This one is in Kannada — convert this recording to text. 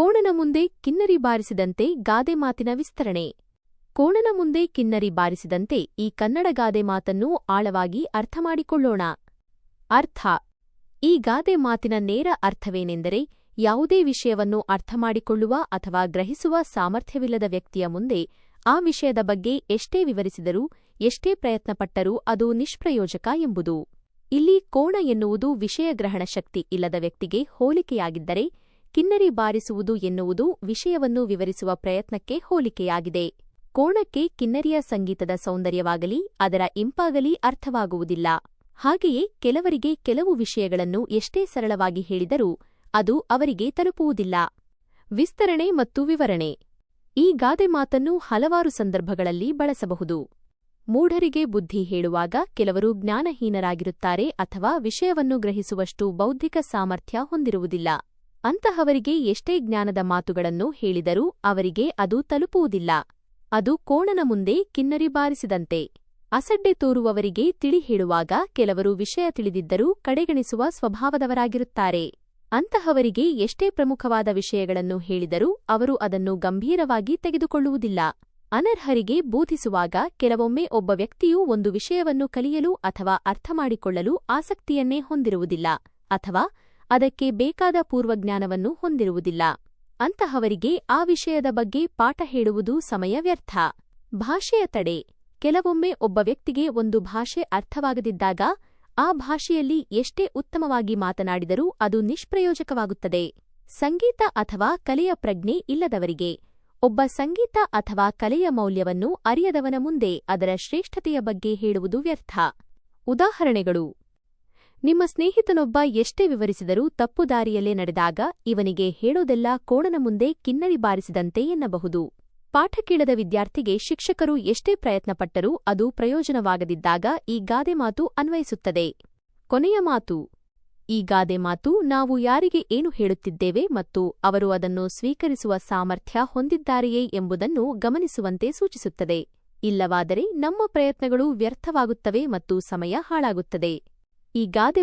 ಕೋಣನ ಮುಂದೆ ಕಿನ್ನರಿ ಬಾರಿಸಿದಂತೆ ಗಾದೆ ಮಾತಿನ ವಿಸ್ತರಣೆ. ಕೋಣನ ಮುಂದೆ ಕಿನ್ನರಿ ಬಾರಿಸಿದಂತೆ ಈ ಕನ್ನಡ ಗಾದೆ ಮಾತನ್ನು ಆಳವಾಗಿ ಅರ್ಥಮಾಡಿಕೊಳ್ಳೋಣ. ಅರ್ಥ. ಈ ಗಾದೆ ಮಾತಿನ ನೇರ ಅರ್ಥವೇನೆಂದರೆ ಯಾವುದೇ ವಿಷಯವನ್ನು ಅರ್ಥಮಾಡಿಕೊಳ್ಳುವ ಅಥವಾ ಗ್ರಹಿಸುವ ಸಾಮರ್ಥ್ಯವಿಲ್ಲದ ವ್ಯಕ್ತಿಯ ಮುಂದೆ ಆ ವಿಷಯದ ಬಗ್ಗೆ ಎಷ್ಟೇ ವಿವರಿಸಿದರೂ, ಎಷ್ಟೇ ಪ್ರಯತ್ನಪಟ್ಟರೂ ಅದು ನಿಷ್ಪ್ರಯೋಜಕ ಎಂಬುದು. ಇಲ್ಲಿ ಕೋಣ ಎನ್ನುವುದು ವಿಷಯಗ್ರಹಣ ಶಕ್ತಿ ಇಲ್ಲದ ವ್ಯಕ್ತಿಗೆ ಹೋಲಿಕೆಯಾಗಿದ್ದರೆ ಕಿನ್ನರಿ ಬಾರಿಸುವುದು ಎನ್ನುವುದು ವಿಷಯವನ್ನು ವಿವರಿಸುವ ಪ್ರಯತ್ನಕ್ಕೆ ಹೋಲಿಕೆಯಾಗಿದೆ. ಕೋಣಕ್ಕೆ ಕಿನ್ನರಿಯ ಸಂಗೀತದ ಸೌಂದರ್ಯವಾಗಲಿ, ಅದರ ಇಂಪಾಗಲಿ ಅರ್ಥವಾಗುವುದಿಲ್ಲ. ಹಾಗೆಯೇ ಕೆಲವರಿಗೆ ಕೆಲವು ವಿಷಯಗಳನ್ನು ಎಷ್ಟೇ ಸರಳವಾಗಿ ಹೇಳಿದರೂ ಅದು ಅವರಿಗೆ ತಲುಪುವುದಿಲ್ಲ. ವಿಸ್ತರಣೆ ಮತ್ತು ವಿವರಣೆ. ಈ ಗಾದೆ ಮಾತನ್ನು ಹಲವಾರು ಸಂದರ್ಭಗಳಲ್ಲಿ ಬಳಸಬಹುದು. ಮೂಢರಿಗೆ ಬುದ್ಧಿ ಹೇಳುವಾಗ ಕೆಲವರು ಜ್ಞಾನಹೀನರಾಗಿರುತ್ತಾರೆ ಅಥವಾ ವಿಷಯವನ್ನು ಗ್ರಹಿಸುವಷ್ಟು ಬೌದ್ಧಿಕ ಸಾಮರ್ಥ್ಯ ಹೊಂದಿರುವುದಿಲ್ಲ. ಅಂತಹವರಿಗೆ ಎಷ್ಟೇ ಜ್ಞಾನದ ಮಾತುಗಳನ್ನು ಹೇಳಿದರೂ ಅವರಿಗೆ ಅದು ತಲುಪುವುದಿಲ್ಲ. ಅದು ಕೋಣನ ಮುಂದೆ ಕಿನ್ನರಿ ಬಾರಿಸಿದಂತೆ. ಅಸಡ್ಡೆ ತೋರುವವರಿಗೆ ತಿಳಿ ಹೇಳುವಾಗ ಕೆಲವರು ವಿಷಯ ತಿಳಿದಿದ್ದರೂ ಕಡೆಗಣಿಸುವ ಸ್ವಭಾವದವರಾಗಿರುತ್ತಾರೆ. ಅಂತಹವರಿಗೆ ಎಷ್ಟೇ ಪ್ರಮುಖವಾದ ವಿಷಯಗಳನ್ನು ಹೇಳಿದರೂ ಅವರು ಅದನ್ನು ಗಂಭೀರವಾಗಿ ತೆಗೆದುಕೊಳ್ಳುವುದಿಲ್ಲ. ಅನರ್ಹರಿಗೆ ಬೋಧಿಸುವಾಗ ಕೆಲವೊಮ್ಮೆ ಒಬ್ಬ ವ್ಯಕ್ತಿಯು ಒಂದು ವಿಷಯವನ್ನು ಕಲಿಯಲು ಅಥವಾ ಅರ್ಥಮಾಡಿಕೊಳ್ಳಲು ಆಸಕ್ತಿಯನ್ನೇ ಹೊಂದಿರುವುದಿಲ್ಲ. ಅಥವಾ ಅದಕ್ಕೆ ಬೇಕಾದ ಪೂರ್ವಜ್ಞಾನವನ್ನು ಹೊಂದಿರುವುದಿಲ್ಲ. ಅಂತಹವರಿಗೆ ಆ ವಿಷಯದ ಬಗ್ಗೆ ಪಾಠ ಹೇಳುವುದು ಸಮಯ ವ್ಯರ್ಥ. ಭಾಷೆಯ ತಡೆ. ಕೆಲವೊಮ್ಮೆ ಒಬ್ಬ ವ್ಯಕ್ತಿಗೆ ಒಂದು ಭಾಷೆ ಅರ್ಥವಾಗದಿದ್ದಾಗ, ಆ ಭಾಷೆಯಲ್ಲಿ ಎಷ್ಟೇ ಉತ್ತಮವಾಗಿ ಮಾತನಾಡಿದರೂ ಅದು ನಿಷ್ಪ್ರಯೋಜಕವಾಗುತ್ತದೆ. ಸಂಗೀತ ಅಥವಾ ಕಲೆಯ ಪ್ರಜ್ಞೆ ಇಲ್ಲದವರಿಗೆ, ಒಬ್ಬ ಸಂಗೀತ ಅಥವಾ ಕಲೆಯ ಮೌಲ್ಯವನ್ನು ಅರಿಯದವನ ಮುಂದೆ ಅದರ ಶ್ರೇಷ್ಠತೆಯ ಬಗ್ಗೆ ಹೇಳುವುದು ವ್ಯರ್ಥ. ಉದಾಹರಣೆಗಳು. ನಿಮ್ಮ ಸ್ನೇಹಿತನೊಬ್ಬ ಎಷ್ಟೇ ವಿವರಿಸಿದರೂ ತಪ್ಪು ದಾರಿಯಲ್ಲೇ ನಡೆದಾಗ ಇವನಿಗೆ ಹೇಳೋದೆಲ್ಲ ಕೋಣನ ಮುಂದೆ ಕಿನ್ನರಿ ಬಾರಿಸಿದಂತೆ ಎನ್ನಬಹುದು. ಪಾಠ ಕೇಳದ ವಿದ್ಯಾರ್ಥಿಗೆ ಶಿಕ್ಷಕರು ಎಷ್ಟೇ ಪ್ರಯತ್ನಪಟ್ಟರೂ ಅದು ಪ್ರಯೋಜನವಾಗದಿದ್ದಾಗ ಈ ಗಾದೆ ಮಾತು ಅನ್ವಯಿಸುತ್ತದೆ. ಕೊನೆಯ ಮಾತು. ಈ ಗಾದೆ ಮಾತು ನಾವು ಯಾರಿಗೆ ಏನು ಹೇಳುತ್ತಿದ್ದೇವೆ ಮತ್ತು ಅವರು ಅದನ್ನು ಸ್ವೀಕರಿಸುವ ಸಾಮರ್ಥ್ಯ ಹೊಂದಿದ್ದಾರೆಯೇ ಎಂಬುದನ್ನು ಗಮನಿಸುವಂತೆ ಸೂಚಿಸುತ್ತದೆ. ಇಲ್ಲವಾದರೆ ನಮ್ಮ ಪ್ರಯತ್ನಗಳು ವ್ಯರ್ಥವಾಗುತ್ತವೆ ಮತ್ತು ಸಮಯ ಹಾಳಾಗುತ್ತದೆ. ಈ ಗಾದೆ